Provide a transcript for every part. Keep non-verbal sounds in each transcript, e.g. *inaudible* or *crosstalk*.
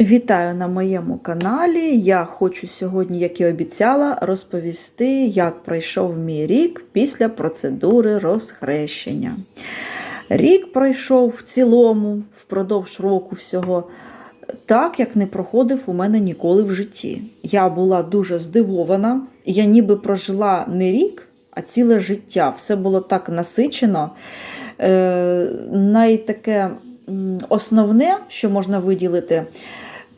Вітаю на моєму каналі. Я хочу сьогодні, як і обіцяла, розповісти, як пройшов мій рік після процедури розхрещення. Рік пройшов в цілому, впродовж року всього, так, як не проходив у мене ніколи в житті. Я була дуже здивована, я ніби прожила не рік, а ціле життя. Все було так насичено. Е, найтаке основне, що можна виділити,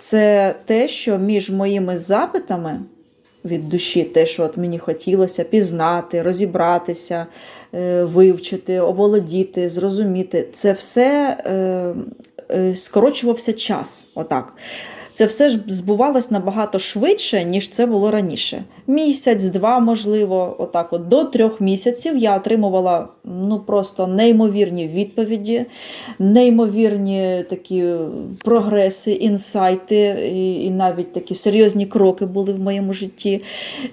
це те, що між моїми запитами від душі, те, що от мені хотілося пізнати, розібратися, е, вивчити, оволодіти, зрозуміти, це все е, е, скорочувався час. Отак. Це все ж збувалось набагато швидше, ніж це було раніше. Місяць, два, можливо, отак от до трьох місяців я отримувала ну просто неймовірні відповіді, неймовірні такі прогреси, інсайти, і, і навіть такі серйозні кроки були в моєму житті.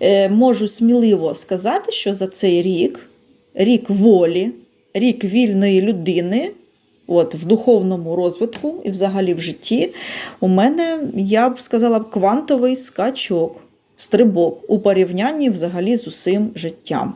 Е, можу сміливо сказати, що за цей рік, рік волі, рік вільної людини. От, в духовному розвитку і взагалі в житті у мене, я б сказала, квантовий скачок, стрибок у порівнянні взагалі з усім життям.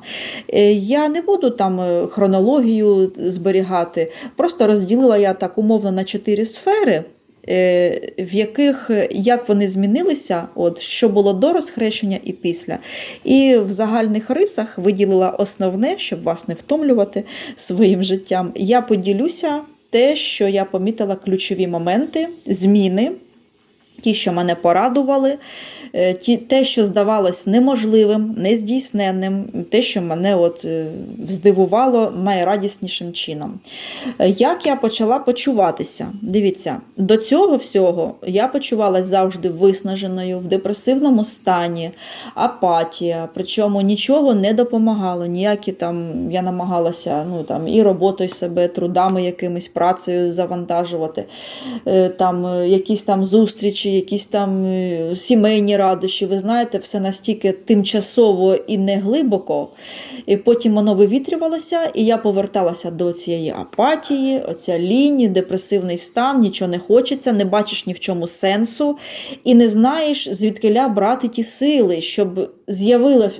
Е, Я не буду там е, хронологію зберігати, просто розділила я так умовно на чотири сфери. е, В яких як вони змінилися, от що було до розхрещення і після. І в загальних рисах виділила основне, щоб вас не втомлювати своїм життям. Я поділюся те, що я помітила ключові моменти, зміни, ті, що мене порадували, е, ті, те, що здавалось неможливим, нездійсненним, те, що мене от е, здивувало найрадіснішим чином. Е, Як я почала почуватися? Дивіться, до цього всього я почувалася завжди виснаженою, в депресивному стані, апатія, причому нічого не допомагало. Ніякі там я намагалася ну, там, і роботою себе, трудами якимись, працею завантажувати, там, якісь там зустрічі, якісь там е, сімейні радощі. Ви знаєте, все настільки тимчасово і неглибоко. І потім воно вивітрювалося, і я поверталася до цієї апатії, оця лінії, депресивний стан, нічого не хочеться, не бачиш ні в чому сенсу, і не знаєш, звідкиля брати ті сили, щоб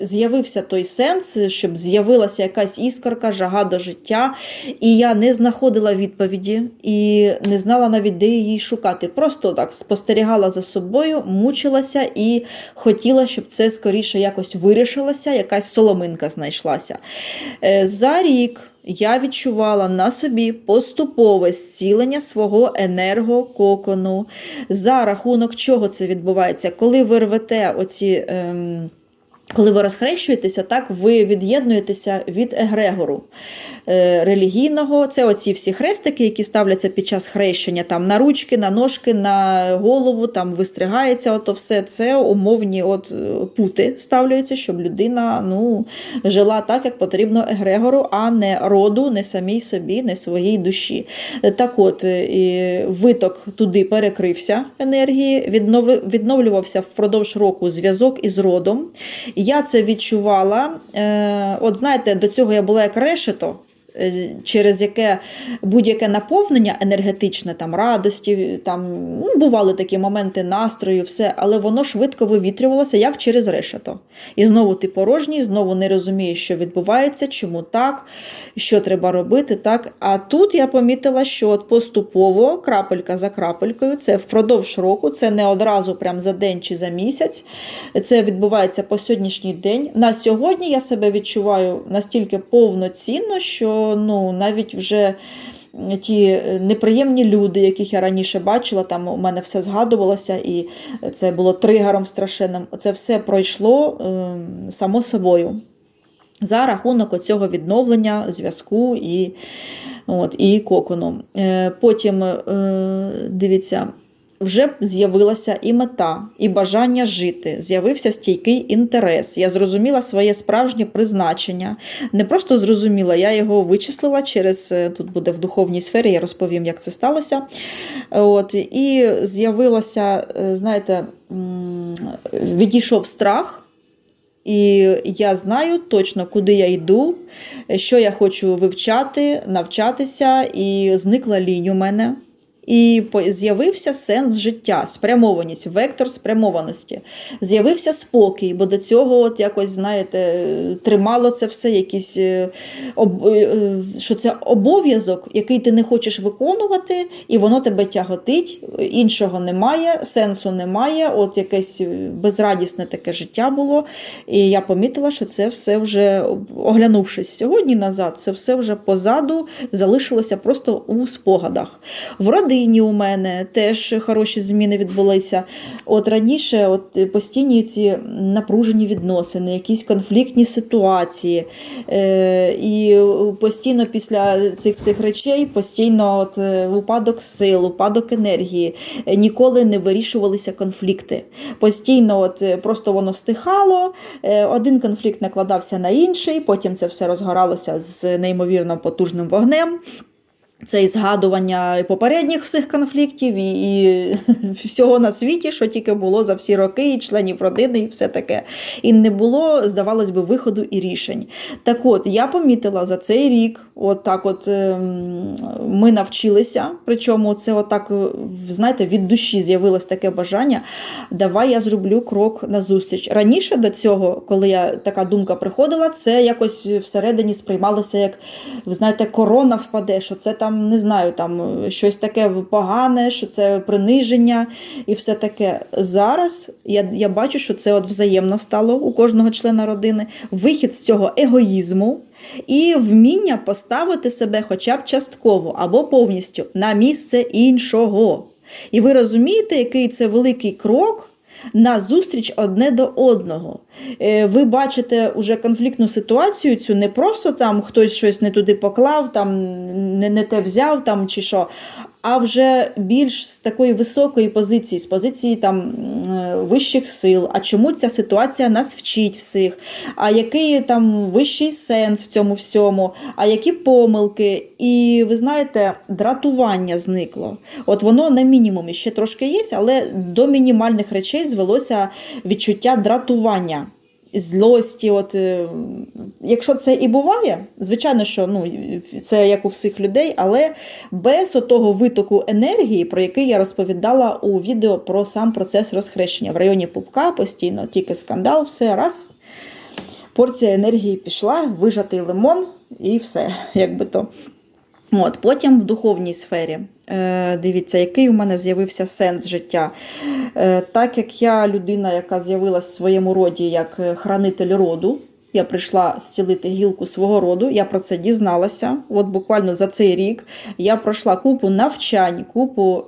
з'явився той сенс, щоб з'явилася якась іскорка, жага до життя. І я не знаходила відповіді і не знала навіть, де її шукати. Просто так спостерігала за собою, мучилася і хотіла, щоб це скоріше якось вирішилося, якась соломинка знайшлася. Е, За рік. Я відчувала на собі поступове зцілення свого енергококону. За рахунок чого це відбувається? Коли ви рвете оці. Ем, коли ви розхрещуєтеся, так ви від'єднуєтеся від егрегору е, релігійного. Це оці всі хрестики, які ставляться під час хрещення, там на ручки, на ножки, на голову, там вистригається. Ото все це умовні от е, пути ставляються, щоб людина ну, жила так, як потрібно егрегору, а не роду, не самій собі, не своїй душі. Так от, е, виток туди перекрився енергії, відновлювався впродовж року зв'язок із родом. Я це відчувала. Е, От знаєте, до цього я була як решето. Е, Через яке будь-яке наповнення енергетичне, там радості, там ну, бували такі моменти настрою, все, але воно швидко вивітрювалося, як через решето. І знову ти порожній, знову не розумієш, що відбувається, чому так, що треба робити. так. А тут я помітила, що от поступово, крапелька за крапелькою, це впродовж року, це не одразу прям за день чи за місяць. Це відбувається по сьогоднішній день. На сьогодні я себе відчуваю настільки повноцінно, що ну, навіть вже. Ті неприємні люди, яких я раніше бачила, там у мене все згадувалося, і це було тригером страшенним. Це все пройшло ем, само собою за рахунок оцього відновлення зв'язку і, от, і кокону. Е, Потім, е, дивіться, вже з'явилася і мета, і бажання жити, з'явився стійкий інтерес. Я зрозуміла своє справжнє призначення. Не просто зрозуміла, я його вичислила через е, тут буде в духовній сфері, я розповім, як це сталося. От, і з'явилося, е, знаєте, відійшов страх. І я знаю точно, куди я йду, що я хочу вивчати, навчатися, і зникла лінь у мене. І з'явився сенс життя, спрямованість, вектор спрямованості. З'явився спокій, бо до цього, от якось, знаєте, тримало це все, якісь, е, об, е, що це обов'язок, який ти не хочеш виконувати, і воно тебе тяготить, іншого немає, сенсу немає, от якесь безрадісне таке життя було. І я помітила, що це все вже, оглянувшись сьогодні назад, це все вже позаду залишилося просто у спогадах. В родині у мене теж хороші зміни відбулися. От раніше от постійні ці напружені відносини, якісь конфліктні ситуації. Е, і постійно після цих всіх речей постійно от, е, упадок сил, упадок енергії. Е, Ніколи не вирішувалися конфлікти. Постійно от, е, просто воно стихало, е, один конфлікт накладався на інший, потім це все розгоралося з неймовірно потужним вогнем. Це і згадування попередніх всіх конфліктів, і, і *laughs* всього на світі, що тільки було за всі роки, і членів родини, і все таке. І не було, здавалось би, виходу і рішень. Так от, я помітила за цей рік, от так от ем, ми навчилися, причому це отак, знаєте, від душі з'явилось таке бажання. Давай я зроблю крок назустріч. Раніше до цього, коли я така думка приходила, це якось всередині сприймалося як, ви знаєте, корона впаде, що це там, не знаю, там щось таке погане, що це приниження і все таке. Зараз я, я бачу, що це от взаємно стало у кожного члена родини, вихід з цього егоїзму і вміння поставити себе хоча б частково або повністю на місце іншого. І ви розумієте, який це великий крок на зустріч одне до одного. Е, Ви бачите уже конфліктну ситуацію, цю не просто там хтось щось не туди поклав, там не, не те взяв там чи що. А вже більш з такої високої позиції, з позиції там вищих сил. А чому ця ситуація нас вчить всіх? А який там вищий сенс в цьому всьому? А які помилки? І ви знаєте, дратування зникло. От воно на мінімумі ще трошки є, але до мінімальних речей звелося відчуття дратування. Злості, от е, якщо це і буває, звичайно, що ну це як у всіх людей, але без отого витоку енергії, про який я розповідала у відео про сам процес розхрещення в районі пупка, постійно тільки скандал, все раз. Порція енергії пішла, вижатий лимон і все, якби то. От, Потім в духовній сфері. Е, дивіться, який у мене з'явився сенс життя. Е, так як я людина, яка з'явилася в своєму роді як е, хранитель роду, я прийшла зцілити гілку свого роду, я про це дізналася. От буквально за цей рік я пройшла купу навчань, купу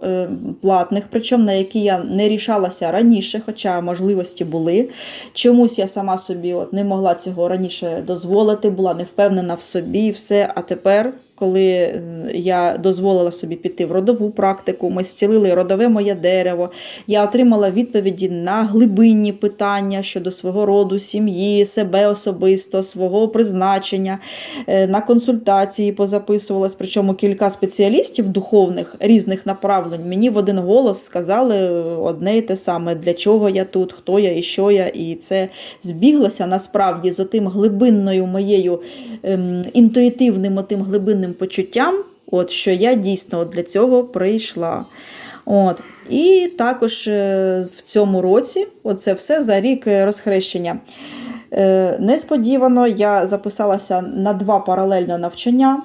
платних, причому на які я не рішалася раніше, хоча можливості були. Чомусь я сама собі от не могла цього раніше дозволити, була не впевнена в собі все. А тепер коли е, я дозволила собі піти в родову практику, ми зцілили родове моє дерево. Я отримала відповіді на глибинні питання щодо свого роду, сім'ї, себе особисто, свого призначення. Е, На консультації позаписувалась, причому кілька спеціалістів духовних різних направлень мені в один голос сказали одне і те саме, для чого я тут, хто я і що я. І це збіглося насправді з отим глибинною моєю ем, інтуїтивним отим глибинним почуттям, от, що я дійсно от для цього прийшла. От. І також е, в цьому році, оце все за рік е, розхрещення. Е, Несподівано я записалася на два паралельно навчання.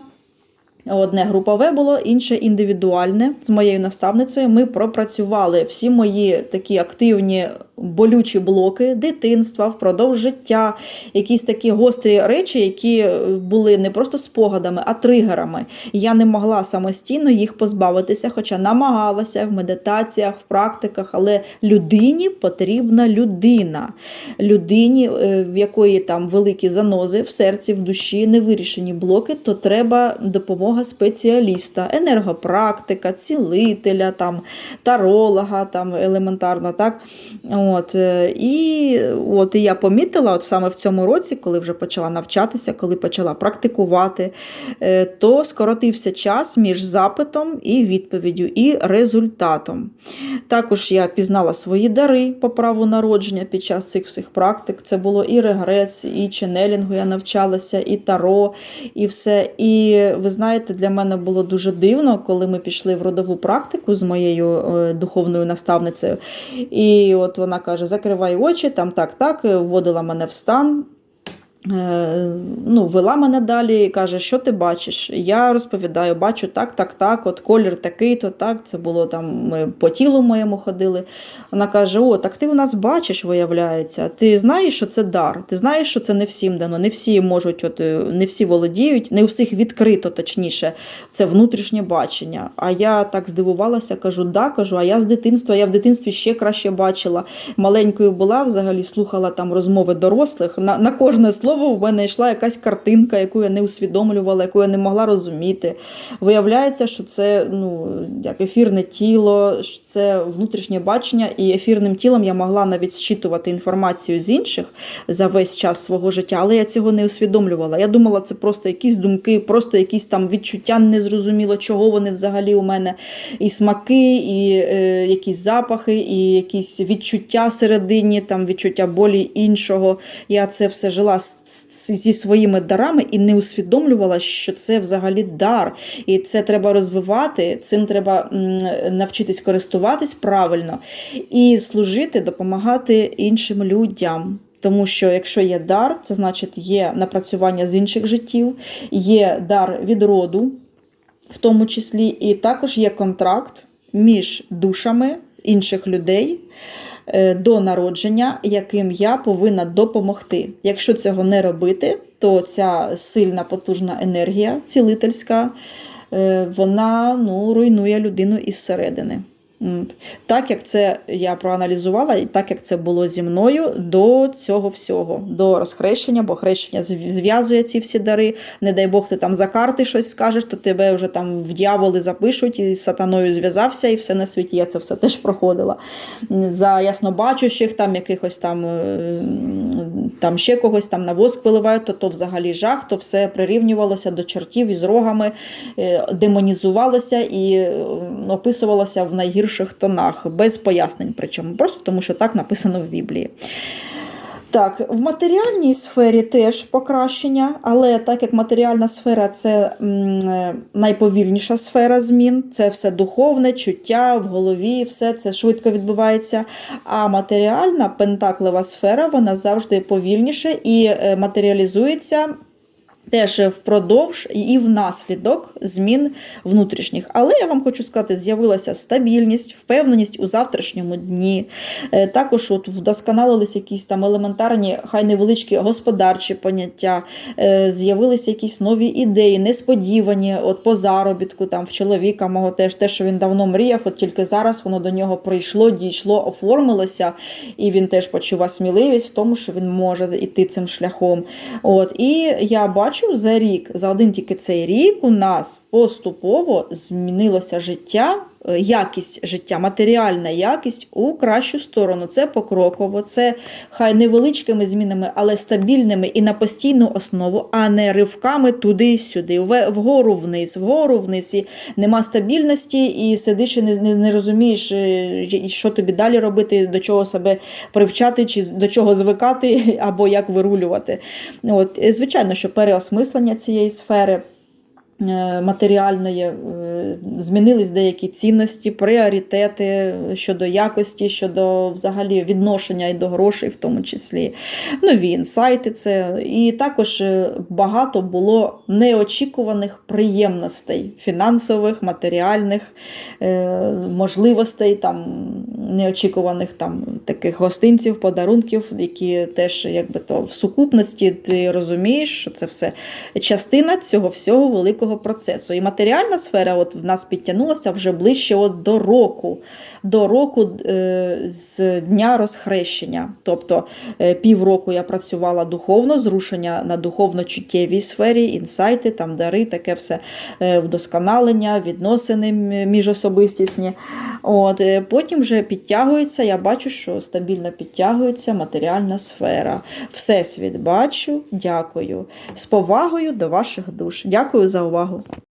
Одне групове було, інше індивідуальне з моєю наставницею. Ми пропрацювали всі мої такі активні болючі блоки дитинства, впродовж життя, якісь такі гострі речі, які були не просто спогадами, а тригерами. Я не могла самостійно їх позбавитися, хоча намагалася в медитаціях, в практиках, але людині потрібна людина. Людині, е, в якої там великі занози в серці, в душі, невирішені блоки, то треба допомога спеціаліста, енергопрактика, цілителя, там, таролога, там, елементарно. так. От, е, І от і я помітила, от саме в цьому році, коли вже почала навчатися, коли почала практикувати, е, то скоротився час між запитом і відповіддю, і результатом. Також я пізнала свої дари по праву народження під час цих всіх практик. Це було і регрес, і ченелінгу я навчалася, і таро, і все. І ви знаєте, для мене було дуже дивно, коли ми пішли в родову практику з моєю е, духовною наставницею. І от вона каже: закривай очі, там так, так, вводила мене в стан. Е, ну, Вела мене далі і каже, що ти бачиш? Я розповідаю, бачу так, так, так, от колір такий, то так. Це було там, ми по тілу моєму ходили. Вона каже: О, так ти у нас бачиш, виявляється. Ти знаєш, що це дар. Ти знаєш, що це не всім дано, не всі можуть, от, е, не всі володіють, не у всіх відкрито, точніше, це внутрішнє бачення. А я так здивувалася, кажу, да, кажу, а я з дитинства, я в дитинстві ще краще бачила. Маленькою була, взагалі слухала там розмови дорослих. На, на кожне слово слово, в мене йшла якась картинка, яку я не усвідомлювала, яку я не могла розуміти. Виявляється, що це ну, як ефірне тіло, що це внутрішнє бачення, і ефірним тілом я могла навіть зчитувати інформацію з інших за весь час свого життя, але я цього не усвідомлювала. Я думала, це просто якісь думки, просто якісь там відчуття незрозуміло, чого вони взагалі у мене. І смаки, і е, якісь запахи, і якісь відчуття всередині, там відчуття болі іншого. Я це все жила зі своїми дарами і не усвідомлювала, що це взагалі дар. І це треба розвивати, цим треба навчитись користуватись правильно і служити, допомагати іншим людям. Тому що якщо є дар, це значить є напрацювання з інших життів, є дар від роду, в тому числі, і також є контракт між душами інших людей. Е, до народження, яким я повинна допомогти. Якщо цього не робити, то ця сильна потужна енергія цілительська, е, вона ну, руйнує людину із середини. Так як це я проаналізувала, і так як це було зі мною до цього всього, до розхрещення, бо хрещення зв'язує ці всі дари. Не дай Бог, ти там за карти щось скажеш, то тебе вже там в дьяволи запишуть, і з сатаною зв'язався, і все на світі. Я це все теж проходила. За яснобачущих, там якихось там е, там ще когось там на воск виливають, то то взагалі жах, то все прирівнювалося до чортів із рогами, е, демонізувалося і е, описувалося в найгіршому гірших тонах, без пояснень, причому просто тому, що так написано в Біблії. Так, в матеріальній сфері теж покращення, але так як матеріальна сфера це найповільніша сфера змін, це все духовне, чуття в голові, все це швидко відбувається. А матеріальна пентаклева сфера вона завжди повільніше і е, матеріалізується Теж впродовж і внаслідок змін внутрішніх. Але я вам хочу сказати, з'явилася стабільність, впевненість у завтрашньому дні. Е, також от вдосконалилися якісь там елементарні, хай невеличкі господарчі поняття, е, з'явилися якісь нові ідеї, несподівані от по заробітку там в чоловіка мого теж те, що він давно мріяв, от тільки зараз воно до нього прийшло, дійшло, оформилося, і він теж почував сміливість в тому, що він може йти цим шляхом. От, І я бачу бачу за рік, за один тільки цей рік у нас поступово змінилося життя якість життя, матеріальна якість у кращу сторону. Це покроково, це хай невеличкими змінами, але стабільними і на постійну основу, а не ривками туди-сюди, вгору вниз, вгору вниз. І нема стабільності, і сидиш і не, не, не розумієш, е, що тобі далі робити, до чого себе привчати, чи до чого звикати, *laughs* або як вирулювати. От, Звичайно, що переосмислення цієї сфери. Е, матеріальної, е, змінились деякі цінності, пріоритети щодо якості, щодо взагалі відношення і до грошей, в тому числі. Нові інсайти. це. І також е, багато було неочікуваних приємностей фінансових, матеріальних можливостей, там, неочікуваних там, таких гостинців, подарунків, які теж якби то в сукупності ти розумієш, що це все частина цього всього великого процесу. І матеріальна сфера от в нас підтягнулася вже ближче от до року, до року е, з дня розхрещення. Тобто е, півроку я працювала духовно, зрушення на духовно-чуттєвій сфері, інсайти, там дари, таке все е, вдосконалення, відносини міжособистісні. От, Потім вже підтягується. Я бачу, що стабільно підтягується матеріальна сфера. Всесвіт бачу, дякую. З повагою до ваших душ. Дякую за увагу.